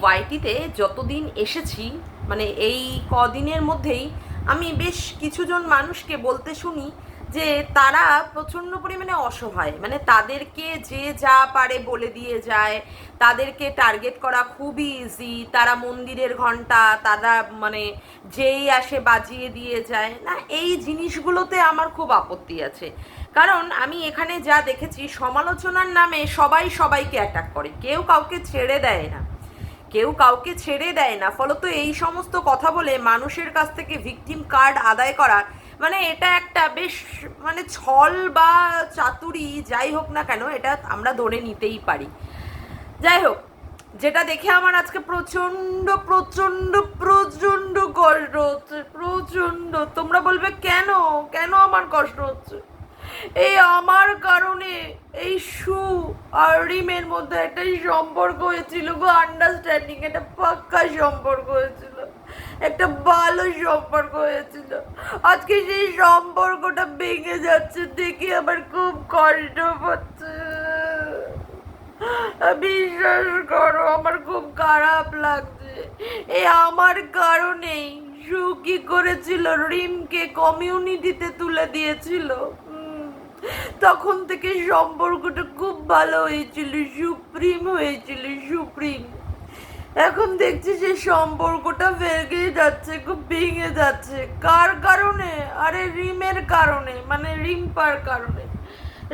ওয়াইটিতে যতদিন এসেছি মানে এই কদিনের মধ্যেই আমি বেশ কিছুজন মানুষকে বলতে শুনি যে তারা প্রচণ্ড পরিমাণে অসহায়। মানে তাদেরকে যে যা পারে বলে দিয়ে যায়, তাদেরকে টার্গেট করা খুবই ইজি তারা মন্দিরের ঘণ্টা তারা মানে যেই আসে বাজিয়ে দিয়ে যায়। না, এই জিনিসগুলোতে আমার খুব আপত্তি আছে। কারণ আমি এখানে যা দেখেছি, সমালোচনার নামে সবাই সবাইকে অ্যাটাক করে। কেউ কাউকে ছেড়ে দেয় না। কেউ কাউকে ছেড়ে দেয় না। ফলত এই সমস্ত কথা বলে মানুষের কাছ থেকে ভিকটিম কার্ড আদায় করা মানে এটা একটা বেশ মানে ছল বা চাতুরি, যাই হোক না কেন, এটা আমরা ধরে নিতেই পারি। যাই হোক, যেটা দেখে আমার আজকে প্রচণ্ড প্রচণ্ড প্রচণ্ড কষ্ট হচ্ছে প্রচণ্ড তোমরা বলবে, কেন? কেন আমার কষ্ট হচ্ছে? এই আমার কারণে এই সু আর রিমের মধ্যে একটা সম্পর্ক হয়েছিল গো আন্ডারস্ট্যান্ডিং একটা পাক্কা সম্পর্ক হয়েছিল, একটা ভালো সম্পর্ক হয়েছিল। আজকে সেই সম্পর্কটা ভেঙে যাচ্ছে, দেখে আমার খুব কষ্ট হচ্ছে। বিশ্বাস করো, আমার খুব খারাপ লাগছে। এ আমার কারণেই সু কি করেছিল, রিমকে কমিউনিটিতে তুলে দিয়েছিল। তখন থেকে সম্পর্কটা খুব ভালো হয়েছিল, সুপ্রিম হয়েছিল, সুপ্রিম। এখন দেখছি যে সম্পর্কটা ভেঙে যাচ্ছে, খুব ভেঙে যাচ্ছে। কার কারণে? আরে রিমের কারণে মানে রিম্পার কারণে।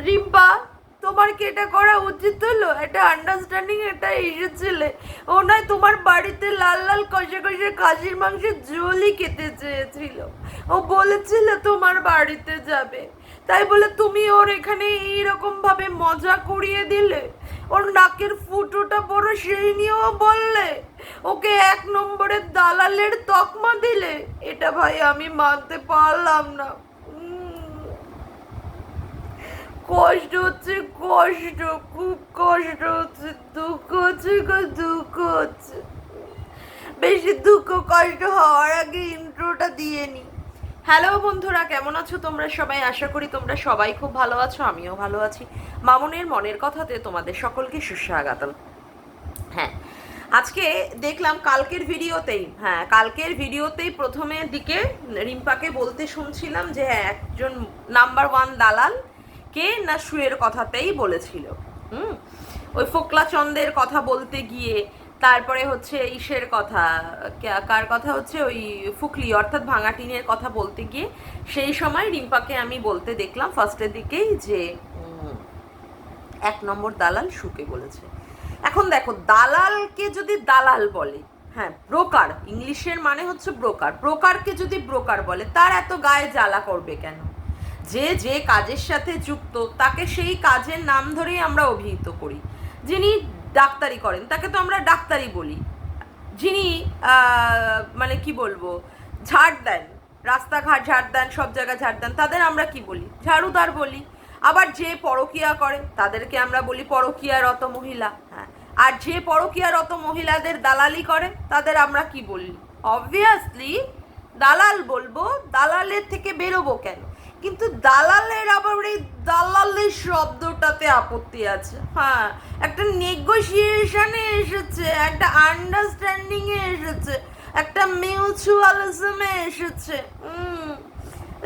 রিম্পা, তোমার কি এটা করা উচিত হলো? একটা আন্ডারস্ট্যান্ডিং এটা এসেছিলে ও নয়, তোমার বাড়িতে লাল লাল কষে কষে খাসির মাংসের ঝোলই খেতে চেয়েছিল। ও বলেছিল তোমার বাড়িতে যাবে। তাই বলে তুমি ওর এখানে এইরকম ভাবে মজা করিয়ে দিলে? ওর নাকের ফুটোটা বড় সেই নিয়েও বললে, ওকে এক নম্বরের দালালের তকমা দিলে? এটা ভাই আমি মানতে পারলাম না। কষ্ট হচ্ছে, কষ্ট, খুব কষ্ট হচ্ছে, দুঃখ হচ্ছে দুঃখ হচ্ছে। বেশি দুঃখ কষ্ট হওয়ার আগে ইন্ট্রোটা দিয়ে নি। হ্যালো বন্ধুরা, কেমন আছো তোমরা সবাই? আশা করি তোমরা সবাই খুব ভালো আছো, আমিও ভালো আছি। মামনের মনের কথাতে তোমাদের সকলকে সুস্বাগতম। হ্যাঁ আজকে দেখলাম কালকের ভিডিওতেই হ্যাঁ কালকের ভিডিওতেই প্রথমে দিকে রিম্পাকে বলতে শুনছিলাম যে হ্যাঁ একজন নাম্বার ওয়ান দালাল কে না শুয়ের কথাতেই বলেছিল। হুম, ওই ফোকলা চন্দের কথা বলতে গিয়ে তারপরে হচ্ছে ইসের কথা কার কথা হচ্ছে ওই ফুকলি, অর্থাৎ ভাঙাটিনের কথা বলতে গিয়ে সেই সময় রিম্পাকে আমি বলতে দেখলাম ফার্স্টের দিকেই যে এক নম্বর দালাল সুকে বলেছে। এখন দেখো, দালালকে যদি দালাল বলে হ্যাঁ ব্রোকার, ইংলিশের মানে হচ্ছে ব্রোকার, ব্রোকারকে যদি ব্রোকার বলে, তার এত গায়ে জ্বালা করবে কেন? যে যে কাজের সাথে যুক্ত, তাকে সেই কাজের নাম ধরেই আমরা অভিহিত করি। যিনি ডাক্তারি করেন, তাকে তো আমরা ডাক্তারি বলি। যিনি মানে কি বলব, ঝাড় দেন, রাস্তাঘাট ঝাড় দেন, সব জায়গায় ঝাড় দেন, তাদের আমরা কি বলি? ঝাড়ুদার বলি। আবার যে পরকিয়া করে, তাদেরকে আমরা বলি পরকিয়ারত মহিলা। হ্যাঁ আর যে পরকিয়ারত মহিলাদের দালালি করে, তাদের আমরা কি বলি? অবভিয়াসলি দালাল বলব, দালালের থেকে বেরোবো কেন? কিন্তু দালালের আবার এই দালালের শব্দটাতে আপত্তি আছে। হ্যাঁ। একটা নেগোসিয়েশনে এসেছে একটা আন্ডারস্ট্যান্ডিংয়ে এসেছে একটা মিউচুয়ালিজমে এসেছে। হুম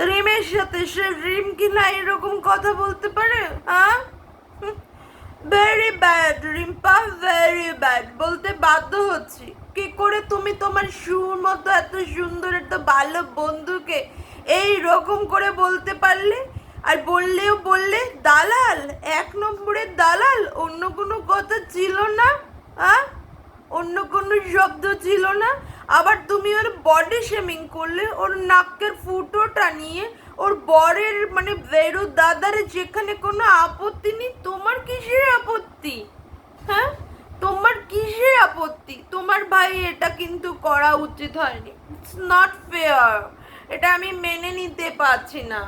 রিমের সাথে সে রিম কি না এরকম কথা বলতে পারে? হ্যাঁ? Very bad Rimpa very bad বলতে বাধ্য হচ্ছি। কি করে তুমি তোমার সুর মতো এত সুন্দর একটা ভালো বন্ধুকে এই রকম করে বলতে পারলে? আর বললেও বললে দালাল, এক নম্বরের দালাল, অন্য কোনো কথা ছিল না হ্যাঁ অন্য কোনো শব্দ ছিল না। আবার তুমি ওর বডি শেমিং করলে, ওর নাকের ফুটোটা নিয়ে, ওর বরের মানে বেরো দাদার যেখানে কোনো আপত্তি নেই, তোমার কিসের আপত্তি? হ্যাঁ? তোমার কিসের আপত্তি? তোমার ভাই এটা কিন্তু করা উচিত হয়নি। ইটস নট ফেয়ার এটা আমি মেনে নিতে পারছি না।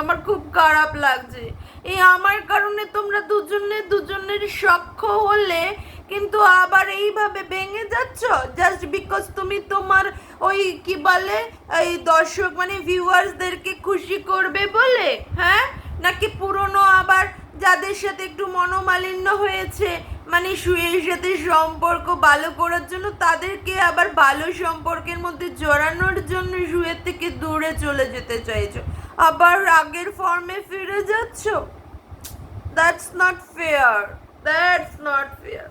আমার খুব খারাপ লাগছে। এই আমার কারণে তোমরা দুজনে দুজনের সখ্য হলে কিন্তু আবার এইভাবে ভেঙে যাচ্ছ? জাস্ট বিকজ তুমি তোমার ওই কি বলে, এই দর্শক মানে ভিউয়ার্সদেরকে খুশি করবে বলে হ্যাঁ? নাকি পুরনো আবার যাদের সাথে একটু মনোমালিন্য হয়েছে মানে শুয়ের সাথে সম্পর্ক ভালো করার জন্য তাদেরকে আবার ভালো সম্পর্কের মধ্যে জড়ানোর জন্য শুয়ের থেকে দূরে চলে যেতে চাইছো। আবার আগের ফর্মে ফিরে যাচ্ছ? That's not fair that's not fair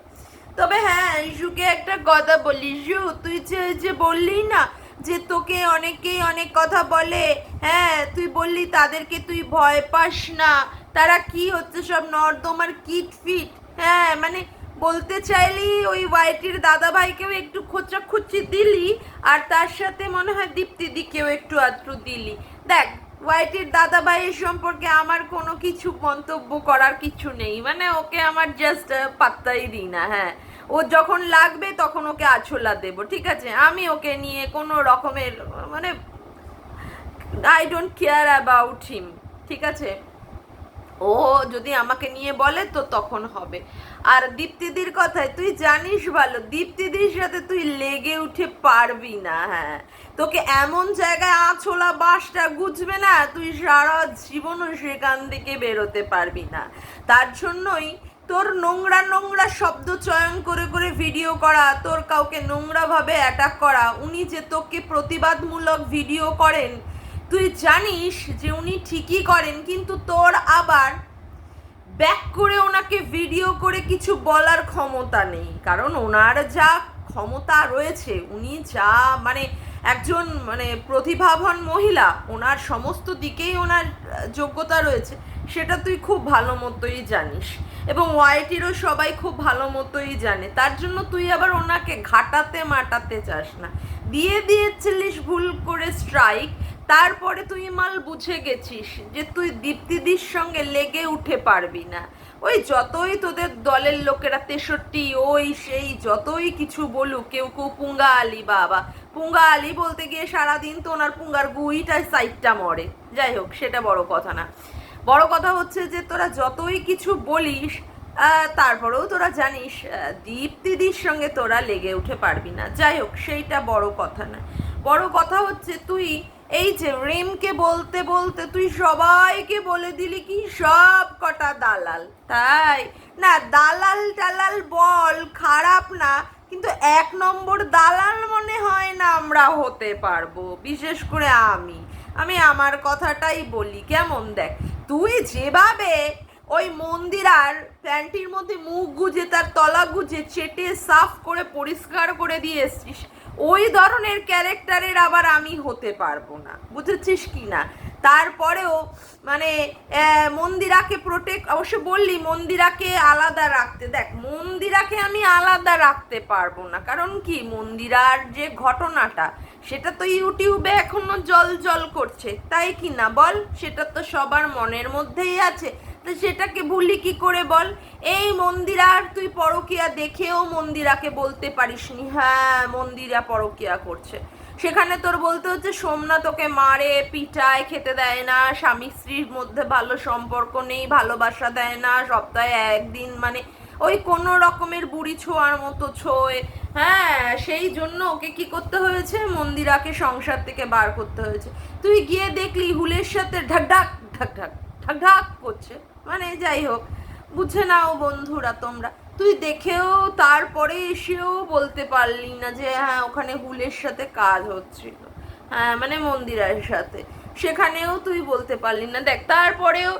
তবে হ্যাঁ ইস্যুকে একটা কথা বলি। ইস্যু তুই যে যে বললি না যে তোকে অনেকেই অনেক কথা বলে হ্যাঁ তুই বললি তাদেরকে তুই ভয় পাস না। তারা কি হচ্ছে সব নর্দমার কিট ফিট? হ্যাঁ মানে বলতে চাইলি ওই ওয়াইটির দাদা ভাইকেও একটু খোঁচাখুচি দিলি আর তার সাথে মনে হয় দীপ্তিদিকেও একটু আধটু দিলি। দেখ ওয়াইটির দাদা ভাইয়ের সম্পর্কে আমার কোনো কিছু মন্তব্য করার কিছু নেই। মানে ওকে আমার জাস্ট পাত্তাই দিই না হ্যাঁ। ও যখন লাগবে তখন ওকে আছলা দেব, ঠিক আছে? আমি ওকে নিয়ে কোনো রকমের মানে I don't care about him ঠিক আছে? ও যদি আমাকে নিয়ে বলে তো তখন হবে। আর দীপ্তিদির কথায়, তুই জানিস ভালো, দীপ্তিদির সাথে তুই লেগে উঠে পারবি না হ্যাঁ। তোকে এমন জায়গায় আঁচলা বাসটা গুছবে না, তুই সারা জীবনও সেখান থেকে বেরোতে পারবি না। তার জন্যই তোর নোংরা নোংরা শব্দ চয়ন করে করে ভিডিও করা, তোর কাউকে নোংরাভাবে অ্যাটাক করা, উনি যে তোকে প্রতিবাদমূলক ভিডিও করেন তুই জানিস যে উনি ঠিকই করেন, কিন্তু তোর আবার ব্যাক করে ওনাকে ভিডিও করে কিছু বলার ক্ষমতা নেই। কারণ ওনার যা ক্ষমতা রয়েছে, উনি যা মানে একজন মানে প্রতিভাবান মহিলা, ওনার সমস্ত দিকেই ওনার যোগ্যতা রয়েছে, সেটা তুই খুব ভালো মতোই জানিস। এবং ওয়াইটিরও সবাই খুব ভালো মতোই জানে। তার জন্য তুই আবার ওনাকে ঘাটাতে মাটাতে চাস না। দিয়ে দিয়েছিলিস ভুল করে স্ট্রাইক তারপরে তুই মাল বুঝে গেছিস যে তুই দীপ্তিদির সঙ্গে লেগে উঠে পারবি না। ওই যতই তোদের দলের লোকেরা তেষট্টি, ওই সেই যতই কিছু বলুক, কেউ কেউ পুঙ্গা আলী বাবা। পুঙ্গা আলী বলতে গিয়ে সারাদিন তো ওনার পুঙ্গার গুইটার সাইডটা মরে। যাই হোক, সেটা বড় কথা না। বড় কথা হচ্ছে যে তোরা যতই কিছু বলিস তারপরেও তোরা জানিস দীপ্তিদির সঙ্গে তোরা লেগে উঠে পারবি না। যাই হোক, সেইটা বড় কথা না। বড় কথা হচ্ছে তুই এই যে রেমকে বলতে বলতে তুই সবাইকে বলে দিলি কি সব কটা দালাল। তাই? না, দালাল টালাল বল খারাপ না, কিন্তু এক নম্বর দালাল মনে হয় না আমরা হতে পারব, বিশেষ করে আমি। আমি আমার কথাটাই বলি, কেমন দেখ? তুই যেভাবে ওই মন্দিরার প্যান্টির মধ্যে মুখ গুজে তার তলা গুজে চেটে সাফ করে পরিষ্কার করে দিয়ে এসছিস ওই ধরনের ক্যারেক্টারের আবার আমি হতে পারব না, বুঝেছিস কি না? তারপরেও মানে মন্দিরাকে প্রোটেক্ট অবশ্য বললি মন্দিরাকে আলাদা রাখতে, দেখ, মন্দিরাকে আমি আলাদা রাখতে পারব না। কারণ কি? মন্দিরার যে ঘটনাটা, সেটা তো ইউটিউবে এখনও জল জল করছে, তাই কি না বল? সেটা তো সবার মনের মধ্যেই আছে। সেটাকে ভুলি কি করে বল? এই মন্দিরার তুই পরকিয়া দেখেও মন্দিরাকে বলতে পারিসনি। হ্যাঁ মন্দিরা পরকিয়া করছে। সেখানে তোর বলতে হচ্ছে সোমনাথ ওকে মারে পিটায় খেতে দেয় না, স্বামী স্ত্রীর মধ্যে ভালো সম্পর্ক নেই, ভালোবাসা দেয় না, সপ্তাহে একদিন মানে ওই কোনো রকমের বুড়ি ছোঁয়ার মতো ছোঁয়। হ্যাঁ সেই জন্য ওকে কি করতে হয়েছে? মন্দিরাকে সংসার থেকে বার করতে হয়েছে। তুই গিয়ে দেখলি, হুলের সাথে ঢাক ঢাক ঢাক ঢাক ঢাক ঢাক করছে। মানে যাই হোক, বুঝে নাও বন্ধুরা তোমরা। তুই দেখেও তারপরে এসেও বলতে পারলি না যে হ্যাঁ ওখানে হুলের সাথে কাজ হচ্ছিল। হ্যাঁ মানে মন্দিরের সাথে। সেখানেও তুই বলতে পারলি না। দেখ, তারপরেও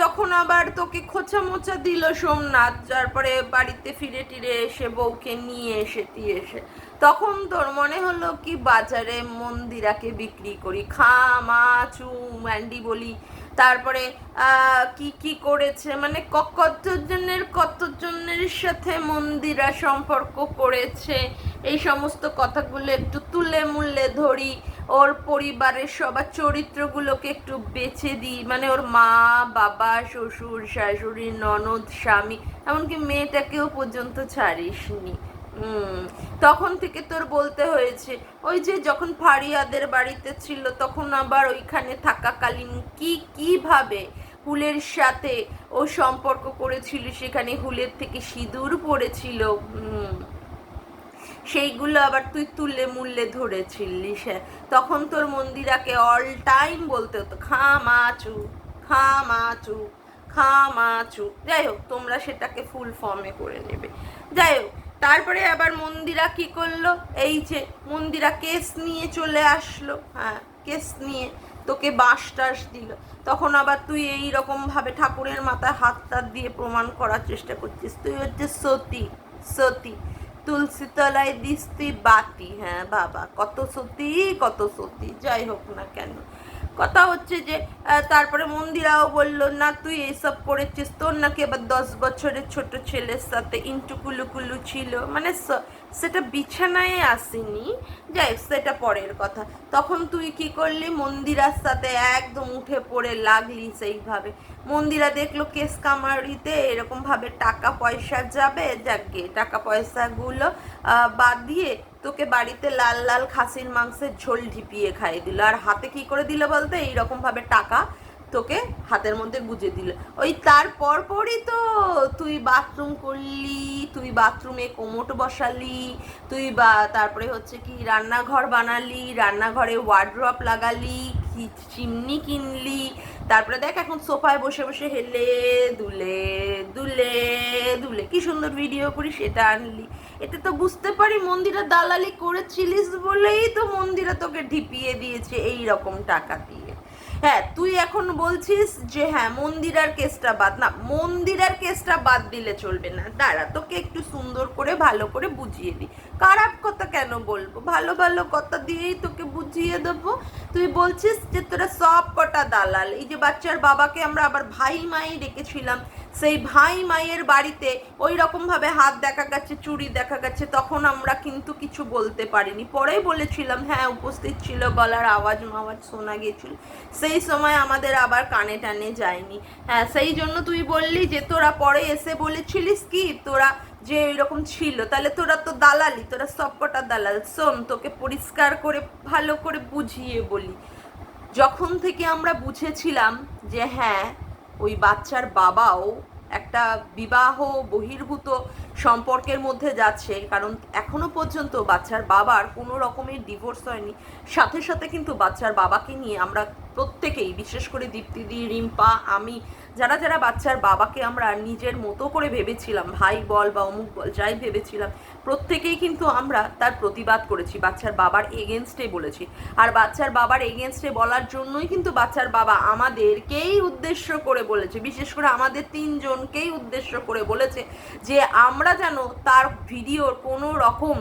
যখন আবার তোকে খোঁচা মোচা দিল সোমনাথ তারপরে বাড়িতে ফিরে টিরে এসে বউকে নিয়ে এসে টিয়ে এসে, তখন তোর মনে হলো কি, বাজারে মন্দিরাকে বিক্রি করি। খা মা চু অ্যান্ডি বলি তারপরে কি কি করেছে? মানে কতজনের কতজনের সাথে মন্দিরা সম্পর্ক করেছে। এই সমস্ত কথাগুলো একটু তুলে মুলে ধরি। ওর পরিবারের সবার চরিত্রগুলোকে একটু বেছে দিই। মানে ওর মা, বাবা, শ্বশুর, শাশুড়ি, ননদ, স্বামী, এমনকি মেয়েটাকেও পর্যন্ত ছাড়িসনি। তখন থেকে তোর বলতে হয়েছে, ওই যে যখন ফারিয়াদের বাড়িতে ছিল, তখন আবার ওইখানে থাকাকালীন কি, কীভাবে হুলের সাথে ও সম্পর্ক করেছিল, সেখানে হুলের থেকে সিঁদুর পড়েছিল সেইগুলো আবার তুই তুলে মূল্যে ধরেছিলিস হ্যাঁ তখন তোর মন্দিরাকে অল টাইম বলতে হতো খা মাচু খা মাচু খামাচু। যাই হোক, তোমরা সেটাকে ফুল ফর্মে করে নেবে। যাই হোক তারপরে আবার মন্দিরা কি করল? এই যে মন্দিরা কেস নিয়ে চলে আসলো। হ্যাঁ কেস নিয়ে তোকে বাঁশ টাস দিল। তখন আবার তুই এই রকম ভাবে ঠাকুরের মাথায় হাত টাত দিয়ে প্রমাণ করার চেষ্টা করছিস। তুই হচ্ছে সতী সতী। তুলসী তলায় দিস তুই বাতি। হ্যাঁ বাবা, কত সতী কত সতী। যাই হোক না কেন। কথা হচ্ছে যে তারপরে মন্দিরাও বলল, না, তুই এইসব করেছিস। তোর নাকি আবার দশ বছরের ছোট ছেলের সাথে ইন্টু কুলু কুলু ছিল। মানে সেটা বিছানায় আসেনি। যাই সেটা পরের কথা। তখন তুই কি করলি? মন্দিরার সাথে একদম উঠে পড়ে লাগলি সেইভাবে। মন্দিরা দেখল কেস কামারিতে এরকমভাবে টাকা পয়সা যাবে। যাকে টাকা পয়সাগুলো বাদ দিয়ে তোকে বাড়িতে লাল লাল খাসির মাংসের ঝোল ঢিপিয়ে খাইয়ে দিল। আর হাতে কি করে দিল বলতে? এইরকম ভাবে টাকা তোকে হাতের মধ্যে গুজে দিল। ওই তার পর পরই তো তুই বাথরুম করলি, তুই বাথরুমে কোমোট বসালি, তুই বা তারপরে হচ্ছে কি রান্নাঘর বানালি, রান্নাঘরে ওয়ার্ড্রপ লাগালি চিমনি কিনলি তারপরে দেখ এখন সোফায় বসে বসে হেলে, দুলে দুলে দুলে। কি সুন্দর ভিডিও করি, সেটা আনলি। এতে তো বুঝতে পারি মন্দিরা দালালি করেছিলিস বলেই তো মন্দিরা তোকে ঢিপিয়ে দিয়েছে এই রকম টাকা দিয়ে। হ্যাঁ তুই এখন বলছিস যে হ্যাঁ মন্দিরার কেসটা বাদ। না, মন্দিরার কেসটা বাদ দিলে চলবে না। দাঁড়া, তোকে একটু সুন্দর করে, ভালো করে বুঝিয়ে দিই। খারাপ কথা কেন বলব? ভালো ভালো কথা দিয়েই তোকে বুঝিয়ে দেবো। তুই বলছিস যে তোরা সব কটা দালাল। এই যে বাচ্চার বাবাকে আমরা আবার ভাই মাই রেখেছিলাম সেই ভাই মায়ের বাড়িতে ওই রকম ভাবে হাত দেখা গেছে চুরি দেখা গেছে, তখন আমরা কিন্তু কিছু বলতে পারিনি। পরেই বলেছিলাম হ্যাঁ উপস্থিত ছিল, গলার আওয়াজ মাওয়াজ শোনা গিয়েছিল। সেই সময় আমাদের আবার কানে টানে যায়নি। হ্যাঁ সেই জন্য তুই বললি যে তোরা পরে এসে বলেছিলিস কি? তোরা যে এরকম ছিল, তাহলে তোরা তো দালালি, তোরা সবকটা দালাল। শোন, তোকে পরিষ্কার করে, ভালো করে বুঝিয়ে বলি। যখন থেকে আমরা বুঝেছিলাম যে হ্যাঁ ওই বাচ্চার বাবাও একটা বিবাহ বহির্ভূত সম্পর্কের মধ্যে যাচ্ছে, কারণ এখনও পর্যন্ত বাচ্চার বাবার কোনো রকমের ডিভোর্স হয়নি। সাথে সাথে কিন্তু বাচ্চার বাবাকে নিয়ে আমরা প্রত্যেকেই, বিশেষ করে দীপ্তিদি, রিম্পা, আমি যারা যারা বাচ্চার বাবাকে আমরা নিজের মতো করে ভেবেছিলাম, ভাই বল বা অমুক বল, যাই ভেবেছিলাম, প্রত্যেকেই কিন্তু আমরা তার প্রতিবাদ করেছি, বাচ্চার বাবার এগেনস্টে বলেছি। আর বাচ্চার বাবার এগেনস্টে বলার জন্যই কিন্তু বাচ্চার বাবা আমাদেরকেই উদ্দেশ্য করে বলেছে, বিশেষ করে আমাদের তিনজনকেই উদ্দেশ্য করে বলেছে যে আমরা যেন তার ভিডিওর কোনো রকম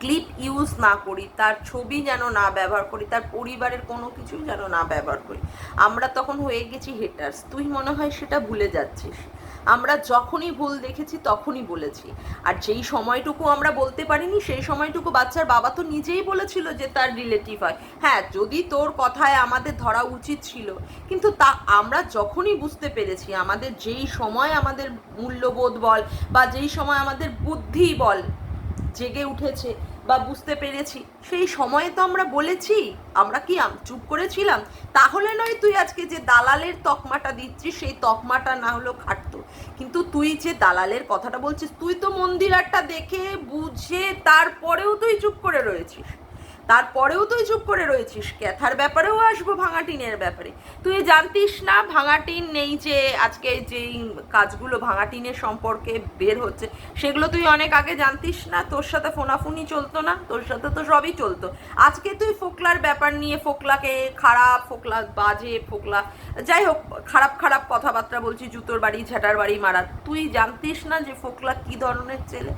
ক্লিপ ইউজ না করি, তার ছবি যেন না ব্যবহার করি, তার পরিবারের কোনো কিছু যেন না ব্যবহার করি। আমরা তখন হয়ে গেছি হেটার্স তুই মনে হয় সেটা ভুলে যাচ্ছিস। আমরা যখনই ভুল দেখেছি, তখনই বলেছি। আর যেই সময়টুকু আমরা বলতে পারিনি, সেই সময়টুকু বাচ্চার বাবা তো নিজেই বলেছিল যে তার রিলেটিভ হয়। হ্যাঁ যদি তোর কথায় আমাদের ধরা উচিত ছিল, কিন্তু তা আমরা যখনই বুঝতে পেরেছি, আমাদের যেই সময় আমাদের মূল্যবোধ বল বা যেই সময় আমাদের বুদ্ধি বল জেগে উঠেছে বা বুঝতে পেরেছি। সেই সময়ে তো আমরা বলেছি, আমরা কি চুপ করেছিলাম? তাহলে নয় তুই আজকে যে দালালের তকমাটা দিচ্ছিস, সেই তকমাটা না হলেও খাটতো। কিন্তু তুই যে দালালের কথাটা বলছিস, তুই তো মন্দিরারটা দেখে বুঝে তারপরেও তুই চুপ করে রয়েছিস। তারপরেও তুই চুপ করে রয়েছিস। ক্যাথার ব্যাপারেও আসব ভাঙাটিনের ব্যাপারে। তুই জানতিস না ভাঙাটিন নেই যে আজকে যেই কাজগুলো ভাঙাটিনের সম্পর্কে বের হচ্ছে, সেগুলো তুই অনেক আগে জানতিস না। তোর সাথে ফোনাফুনি চলতো না, তোর সাথে তো সবই চলতো। আজকে তুই ফোকলার ব্যাপার নিয়ে, ফোকলাকে খারাপ, ফোকলা বাজে, ফোকলা যাই হোক, খারাপ খারাপ কথাবার্তা বলছি, জুতোর বাড়ি, ঝাঁটার বাড়ি মারা তুই জানতিস না যে ফোকলা কি ধরনের ছেলে?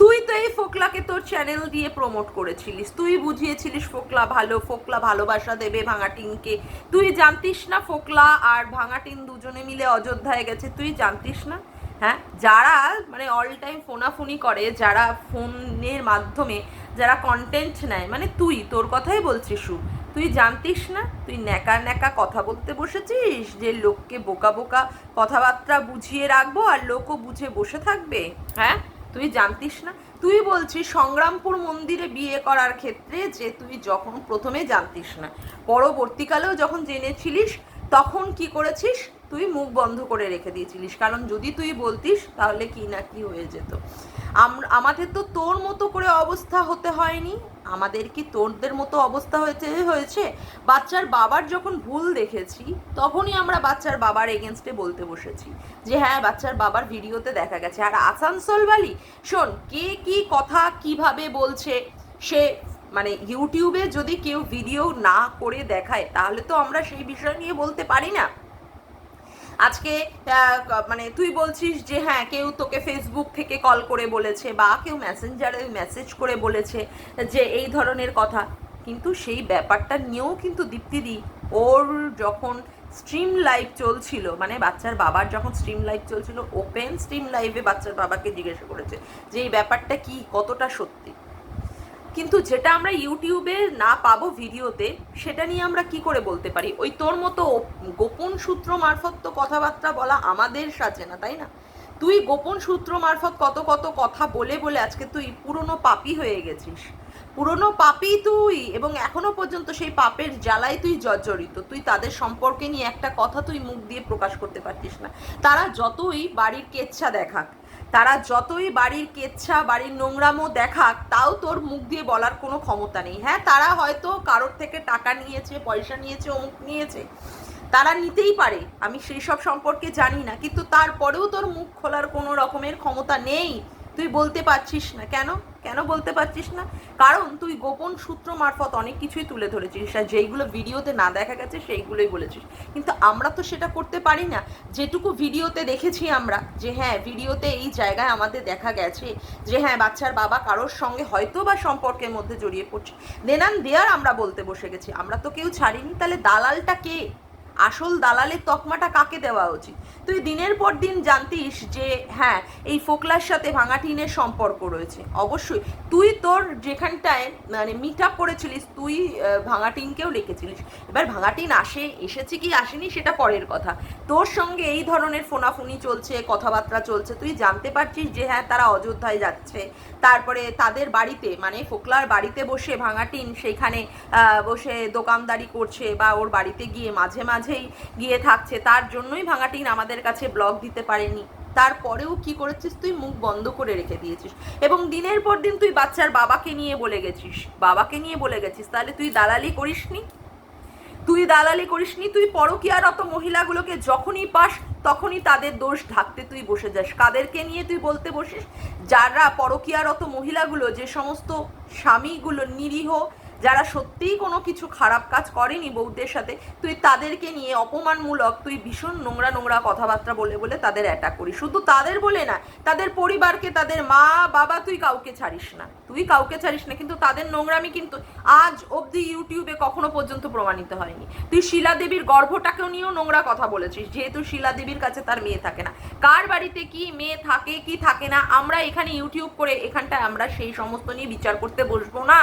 তুই তো এই ফোকলাকে তোর চ্যানেল দিয়ে প্রমোট করেছিলিস। তুই বুঝিয়েছিলিস ফোকলা ভালো, ফোকলা ভালোবাসা দেবে ভাঙাটিনকে তুই জানতিস না ফোকলা আর ভাঙাটিন দুজনে মিলে অযোধ্যায় গেছে, তুই জানতিস না? হ্যাঁ যারা মানে অল টাইম ফোনাফুনি করে, যারা ফোনের মাধ্যমে, যারা কন্টেন্ট নেয় মানে তুই, তোর কথাই বলছিস শু তুই জানতিস না? তুই ন্যাকা ন্যাকা কথা বলতে বসেছিস? যে লোককে বোকা বোকা কথাবার্তা বুঝিয়ে রাখব আর লোকও বুঝে বসে থাকবে? হ্যাঁ? তুই জানতিস না? তুই বলছিস সংগ্রামপুর মন্দিরে বিয়ে করার ক্ষেত্রে যে তুই যখন প্রথমে জানতিস না, পরবর্তীকালেও যখন জেনেছিলিস, তখন কি করেছিস? তুই মুখ বন্ধ করে রেখে দিয়েছিলিস। কারণ যদি তুই বলতিস, তাহলে কি না কি হয়ে যেত। আম- আমাদের তো তোর মতো করে অবস্থা হতে হয়নি। আমাদের কি তোরদের মতো অবস্থা হয়েছে হয়েছে? বাচ্চার বাবার যখন ভুল দেখেছি, তখনই আমরা বাচ্চার বাবার এগেনস্টে বলতে বসেছি। যে হ্যাঁ বাচ্চার বাবার ভিডিওতে দেখা গেছে। আর আসানসোলবালি শোন, কে কি কথা কীভাবে বলছে, সে মানে ইউটিউবে যদি কেউ ভিডিও না করে দেখায়, তাহলে তো আমরা সেই বিষয় নিয়ে বলতে পারি না। আজকে মানে তুই বলছিস যে হ্যাঁ কেউ তোকে ফেসবুক থেকে কল করে বলেছে বা কেউ মেসেঞ্জারে মেসেজ করে বলেছে যে এই ধরনের কথা। কিন্তু সেই ব্যাপারটা নিয়েও কিন্তু দীপ্তিদি ওর যখন স্ট্রিম লাইভ চলছিল মানে বাচ্চার বাবার যখন স্ট্রিম লাইভ চলছিল ওপেন স্ট্রিম লাইভে বাচ্চার বাবাকে জিজ্ঞাসা করেছে যে এই ব্যাপারটা কি, কতটা সত্যি? কিন্তু যেটা আমরা ইউটিউবে না পাবো ভিডিওতে, সেটা নিয়ে আমরা কি করে বলতে পারি? ওই তোর মতো গোপন সূত্র মারফত তো কথাবার্তা বলা আমাদের সাজে না, তাই না? তুই গোপন সূত্র মারফত কত কত কথা বলে বলে আজকে তুই পুরনো পাপি হয়ে গেছিস। পুরনো পাপি তুই এবং এখনও পর্যন্ত সেই পাপের জ্বালায় তুই জর্জরিত। তুই তাদের সম্পর্কে নিয়ে একটা কথা তুই মুখ দিয়ে প্রকাশ করতে পারতিস না। তারা যতই বাড়ির কেচ্ছা দেখাক তারা যতই বাড়ির কেচ্ছা, বাড়ির নোংরামো দেখাক, তাও তোর মুখ দিয়ে বলার কোনো ক্ষমতা নেই। হ্যাঁ তারা হয়তো কারোর থেকে টাকা নিয়েছে, পয়সা নিয়েছে, অমুক নিয়েছে, তারা নিতেই পারে। আমি সেই সব সম্পর্কে জানি না, কিন্তু তারপরেও তোর মুখ খোলার কোনো রকমের ক্ষমতা নেই। তুই বলতে পারছিস না। কেন? কেন বলতে পারছিস না? কারণ তুই গোপন সূত্র মারফত অনেক কিছুই তুলে ধরেছিস আর যেইগুলো ভিডিওতে না দেখা গেছে সেইগুলোই বলেছিস। কিন্তু আমরা তো সেটা করতে পারি না। যেটুকু ভিডিওতে দেখেছি আমরা যে হ্যাঁ ভিডিওতে এই জায়গায় আমাদের দেখা গেছে যে হ্যাঁ বাচ্চার বাবা কারোর সঙ্গে হয়তো বা সম্পর্কের মধ্যে জড়িয়ে পড়ছে। দেনান দেয়ার আমরা বলতে বসে গেছি। আমরা তো কেউ ছাড়িনি। তাহলে দালালটা কে? আসল দালালের তকমাটা কাকে দেওয়া উচিত? তুই দিনের পর দিন জানতিস যে হ্যাঁ এই ফোকলার সাথে ভাঙাটিনের সম্পর্ক রয়েছে। অবশ্যই তুই তোর যেখানটায় মানে মিট আপ করেছিলিস তুই ভাঙাটিনকেও লিখেছিলিস। এবার ভাঙাটিন আসে এসেছে কি আসেনি সেটা পরের কথা। তোর সঙ্গে এই ধরনের ফোনাফুনি চলছে কথাবার্তা চলছে তুই জানতে পারছিস যে হ্যাঁ তারা অযোধ্যায় যাচ্ছে। তারপরে তাদের বাড়িতে মানে ফোকলার বাড়িতে বসে ভাঙাটিন সেইখানে আহ, বসে দোকানদারি করছে বা ওর বাড়িতে গিয়ে মাঝে মাঝে মাঝেই গিয়ে থাকছে। তার জন্যই ভাঙাটিন আমাদের কাছে ব্লগ দিতে পারেনি। তারপরেও কি করেছিস তুই? মুখ বন্ধ করে রেখে দিয়েছিস। এবং দিনের পর দিন তুই বাচ্চার বাবাকে নিয়ে বলে গেছিস। বাবাকে নিয়ে বলে গেছিস। তাহলে তুই দালালি করিসনি? তুই দালালি করিসনি? তুই পরকীয়ারত মহিলাগুলোকে যখনই পাস, তখনই তাদের দোষ ঢাকতে তুই বসে যাস। কাদেরকে নিয়ে তুই বলতে বসিস? যারা পরকীয়ারত মহিলাগুলো, যে সমস্ত স্বামীগুলো নিরীহ যারা সত্যিই কোনো কিছু খারাপ কাজ করেনি বউদের সাথে, তুই তাদেরকে নিয়ে অপমানমূলক, তুই ভীষণ নোংরা নোংরা কথাবার্তা বলে বলে তাদের অ্যাটাক করিস। শুধু তাদের বলে না, তাদের পরিবারকে, তাদের মা, বাবা তুই কাউকে ছাড়িস না। তুই কাউকে ছাড়িস না, কিন্তু তাদের নোংরামি কিন্তু আজ অবধি ইউটিউবে কখনো পর্যন্ত প্রমাণিত হয়নি। তুই শিলা দেবীর গর্ভটাকেও নিয়েও নোংরা কথা বলেছিস, যেহেতু শিলা দেবীর কাছে তার মেয়ে থাকে না। কার বাড়িতে কি মেয়ে থাকে, কি থাকে না, আমরা এখানে ইউটিউব করে এখানটায় আমরা সেই সমস্ত নিয়ে বিচার করতে বসবো না।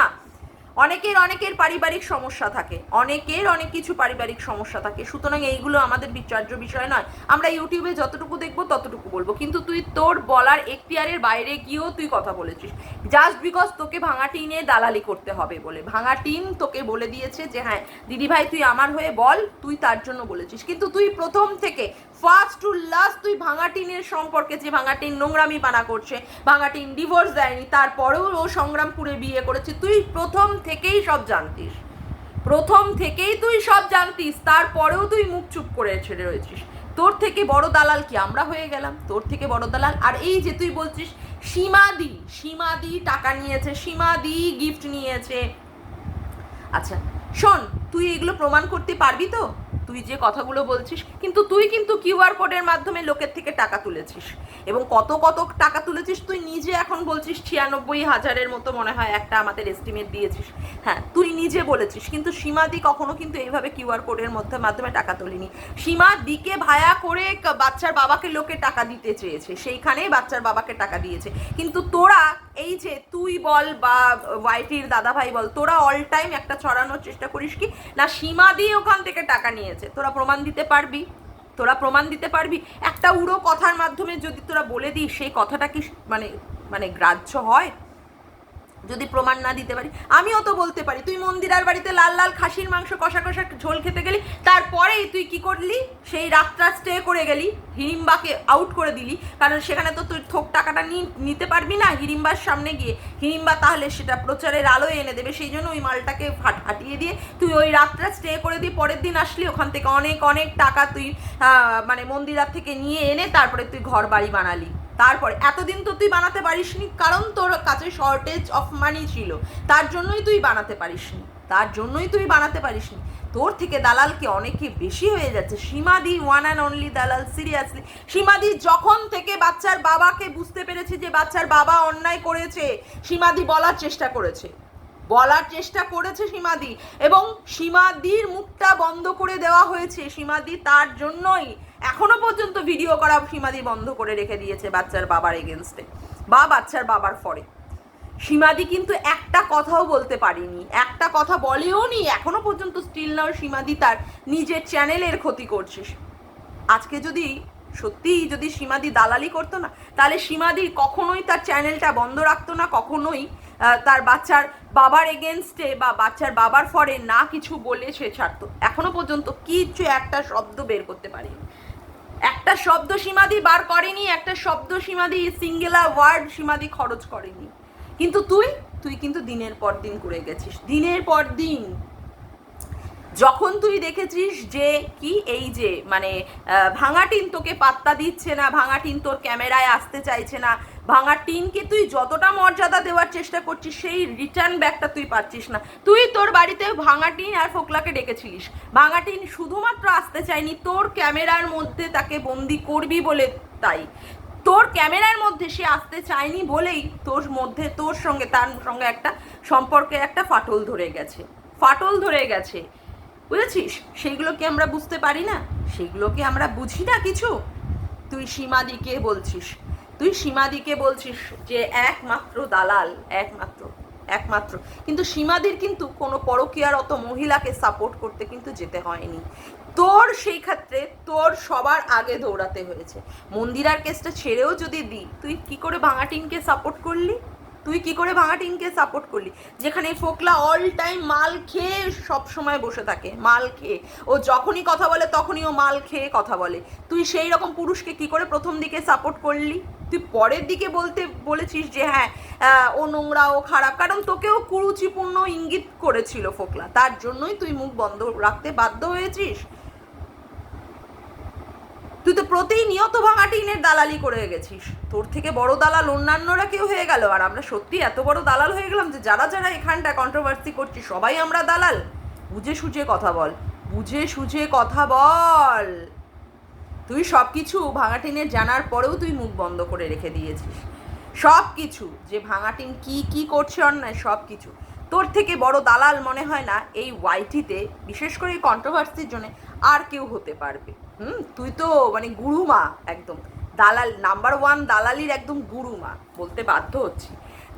অনেকের অনেকের পারিবারিক সমস্যা থাকে। অনেকের অনেক কিছু পারিবারিক সমস্যা থাকে। সুতরাং এইগুলো আমাদের বিচার্য বিষয় নয়। আমরা ইউটিউবে যতটুকু দেখব ততটুকু বলব। কিন্তু তুই তোর বলার এখতিয়ারের বাইরে গিয়েও তুই কথা বলেছিস। জাস্ট বিকজ তোকে ভাঙা টিনে দালালি করতে হবে বলে। ভাঙা টিন তোকে বলে দিয়েছে যে হ্যাঁ দিদি ভাই, তুই আমার হয়ে বল, তুই তার জন্য বলেছিস। কিন্তু তুই প্রথম থেকে ফার্স্ট টু লাস্ট তুই ভাঙাটিনের সম্পর্কে যে ভাঙাটিন নোংরামি পানা করছে ভাঙাটিন ডিভোর্স দেয়নি, তারপরেও ও সংগ্রামপুরে বিয়ে করেছে, তুই প্রথম থেকেই সব জানতিস। প্রথম থেকেই তুই সব জানতিস, তারপরেও তুই মুখ চুপ করে ছেড়ে রয়েছিস। তোর থেকে বড় দালাল কি আমরা হয়ে গেলাম? তোর থেকে বড় দালাল? আর এই যে তুই বলছিস সীমাদি সীমাদি টাকা নিয়েছে সীমাদি গিফট নিয়েছে। আচ্ছা শোন তুই এগুলো প্রমাণ করতে পারবি তো? তুই যে কথাগুলো বলছিস, কিন্তু তুই কিন্তু কিউআর কোডের মাধ্যমে লোকের থেকে টাকা তুলেছিস। এবং কত কত টাকা তুলেছিস তুই নিজে এখন বলছিস, ছিয়ানব্বই হাজারের মতো মনে হয় একটা আমাদের এস্টিমেট দিয়েছিস। হ্যাঁ তুই নিজে বলেছিস, কিন্তু সীমাদি কখনো কিন্তু এইভাবে কিউআর কোডের মধ্যে মাধ্যমে টাকা তোলেনি। সীমা দিকে ভায়া করে বাচ্চার বাবাকে লোকে টাকা দিতে চেয়েছে, সেইখানেই বাচ্চার বাবাকে টাকা দিয়েছে। কিন্তু তোরা, এই যে তুই বল বা ওয়াইটির দাদা ভাই বল, তোরা অল টাইম একটা ছড়ানোর চেষ্টা করিস কি? না, সীমা দিয়ে ওখান থেকে টাকা নিয়েছে। তোরা প্রমাণ দিতে পারবি? তোরা প্রমাণ দিতে পারবি? একটা উড়ো কথার মাধ্যমে যদি তোরা বলে দিস, সেই কথাটা কি মানে মানে গ্রাহ্য হয়? যদি প্রমাণ না দিতে পারি, আমিও তো বলতে পারি, তুই মন্দিরার বাড়িতে লাল লাল খাসির মাংস কষা কষা ঝোল খেতে গেলি, তারপরেই তুই কি করলি? সেই রাতটা স্টে করে গেলি হিড়িম্বাকে আউট করে দিলি, কারণ সেখানে তো তুই থোক টাকাটা নিতে পারবি না হিড়িম্বার সামনে গিয়ে। হিড়িম্বা তাহলে সেটা প্রচারের আলোয় এনে দেবে, সেই জন্য ওই মালটাকে হাটিয়ে দিয়ে তুই ওই রাতটা স্টে করে দিয়ে পরের দিন আসলি, ওখান থেকে অনেক অনেক টাকা তুই মানে মন্দিরার থেকে নিয়ে এনে তারপরে তুই ঘর বাড়ি বানালি। তারপরে, এতদিন তো তুই বানাতে পারিসনি, কারণ তোর কাছে শর্টেজ অফ মানি ছিল। তার জন্যই তুই বানাতে পারিসনি, তার জন্যই তুই বানাতে পারিসনি। তোর থেকে দালালকে অনেকে বেশি হয়ে যাচ্ছে। সীমাদি ওয়ান অ্যান্ড অনলি দালাল সিরিয়াসলি সীমাদি যখন থেকে বাচ্চার বাবাকে বুঝতে পেরেছে যে বাচ্চার বাবা অন্যায় করেছে, সীমাদি বলার চেষ্টা করেছে। বলার চেষ্টা করেছে সীমাদি এবং সীমাদির মুখটা বন্ধ করে দেওয়া হয়েছে। সীমাদি তার জন্যই এখনও পর্যন্ত ভিডিও করা সীমাদি বন্ধ করে রেখে দিয়েছে বাচ্চার বাবার এগেনস্টে বা বাচ্চার বাবার ফরে সীমাদি কিন্তু একটা কথাও বলতে পারিনি, একটা কথা বলেও নি, এখনও পর্যন্ত স্টিল নাও সীমাদি তার নিজের চ্যানেলের ক্ষতি করছিস আজকে যদি সত্যিই যদি সীমাদি দালালি করতো না, তাহলে সীমাদি কখনোই তার চ্যানেলটা বন্ধ রাখতো না, কখনোই তার বাচ্চার বাবার এগেনস্টে বা বাচ্চার বাবার ফরে না কিছু বলে সে ছাড়তো। এখনও পর্যন্ত কিছু একটা শব্দ বের করতে পারেনি। একটা শব্দ সীমাদি বার করেনি, একটা শব্দ সীমাদি সিঙ্গেলার ওয়ার্ড সীমাদি খরচ করেনি। কিন্তু তুই তুই কিন্তু দিনের পর দিন করে গেছিস। দিনের পর দিন যখন তুই দেখেছিস যে কি, এই যে মানে ভাঙা টিন তোকে পাত্তা দিচ্ছে না, ভাঙা টিন তোর ক্যামেরায় আসতে চাইছে না, ভাঙা টিনকে তুই যতটা মর্যাদা দেওয়ার চেষ্টা করছিস, সেই রিটার্ন ব্যাকটা তুই পাচ্ছিস না। তুই তোর বাড়িতে ভাঙা টিন আর ফোকলাকে ডেকেছিলিস। ভাঙা টিন শুধুমাত্র আসতে চায়নি, তোর ক্যামেরার মধ্যে তাকে বন্দি করবি বলে তাই। তোর ক্যামেরার মধ্যে সে আসতে চায়নি বলেই তোর মধ্যে, তোর সঙ্গে, তার সঙ্গে একটা সম্পর্কের একটা ফাটল ধরে গেছে। ফাটল ধরে গেছে। বুঝেছিস? সেইগুলোকে আমরা বুঝতে পারি না। সেইগুলোকে আমরা বুঝি না কিছু। তুই সীমাদিকে বলছিস। তুই সীমাদিকে বলছিস যে একমাত্র দালাল, একমাত্র একমাত্র। কিন্তু সীমাদির কিন্তু কোনো পরকীয়ারত মহিলাকে সাপোর্ট করতে কিন্তু যেতে হয়নি। তোর সেই ক্ষেত্রে তোর সবার আগে দৌড়াতে হয়েছে। মন্দিরার কেসটা ছেড়েও যদি দিই, তুই কি করে ভাঙাটিনকে সাপোর্ট করলি? তুই কি করে ভাঙা টিমকে সাপোর্ট করলি? যেখানে ফোকলা অল টাইম মাল খেয়ে সব সময় বসে থাকে, মাল খেয়ে। ও যখনই কথা বলে তখনই ও মাল খেয়ে কথা বলে। তুই সেই রকম পুরুষকে কি করে প্রথম দিকে সাপোর্ট করলি? তুই পরের দিকে বলতে বলেছিস যে হ্যাঁ ও নোংরা, ও খারাপ। কারণ তোকেও কুরুচিপূর্ণ ইঙ্গিত করেছিল ফোকলা। তার জন্যই তুই মুখ বন্ধ রাখতে বাধ্য হয়েছিস? তুই তো প্রতিনিয়ত ভাঙা টিনের দালালি করে গেছিস। তোর থেকে বড় দালাল অন্যান্যরা কেউ হয়ে গেল, আর আমরা সত্যি এত বড় দালাল হয়ে গেলাম যে যারা যারা এখানটা কন্ট্রোভার্সি করছি, সবাই আমরা দালাল। বুঝে সুঝে কথা বল, বুঝে সুঝে কথা বল। তুই সব কিছু ভাঙা টিনের জানার পরেও তুই মুখ বন্ধ করে রেখে দিয়েছিস। সব কিছু যে ভাঙা টিন কি কি করছে অন্যায় সব কিছু তোর থেকে বড় দালাল মনে হয় না এই ওয়াইটিতে বিশেষ করে এই কন্ট্রোভার্সির জন্য আর কেউ হতে পারবে। হুম, তুই তো মানে গুরুমা একদম। দালাল নাম্বার ওয়ান দালালির একদম গুরুমা বলতে বাধ্য হচ্ছি।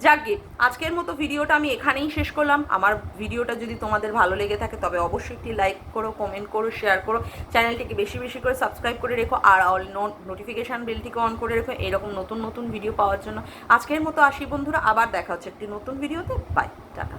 যাকে আজকের মতো ভিডিওটা আমি এখানেই শেষ করলাম। আমার ভিডিওটা যদি তোমাদের ভালো লেগে থাকে, তবে অবশ্যই একটি লাইক করো কমেন্ট করো শেয়ার করো। চ্যানেলটিকে বেশি বেশি করে সাবস্ক্রাইব করে রেখো, আর অল নোটিফিকেশান বেলটিকে অন করে রেখো, এরকম নতুন নতুন ভিডিও পাওয়ার জন্য। আজকের মতো আসি বন্ধুরা, আবার দেখা হচ্ছে একটি নতুন ভিডিওতে বাই টাটা।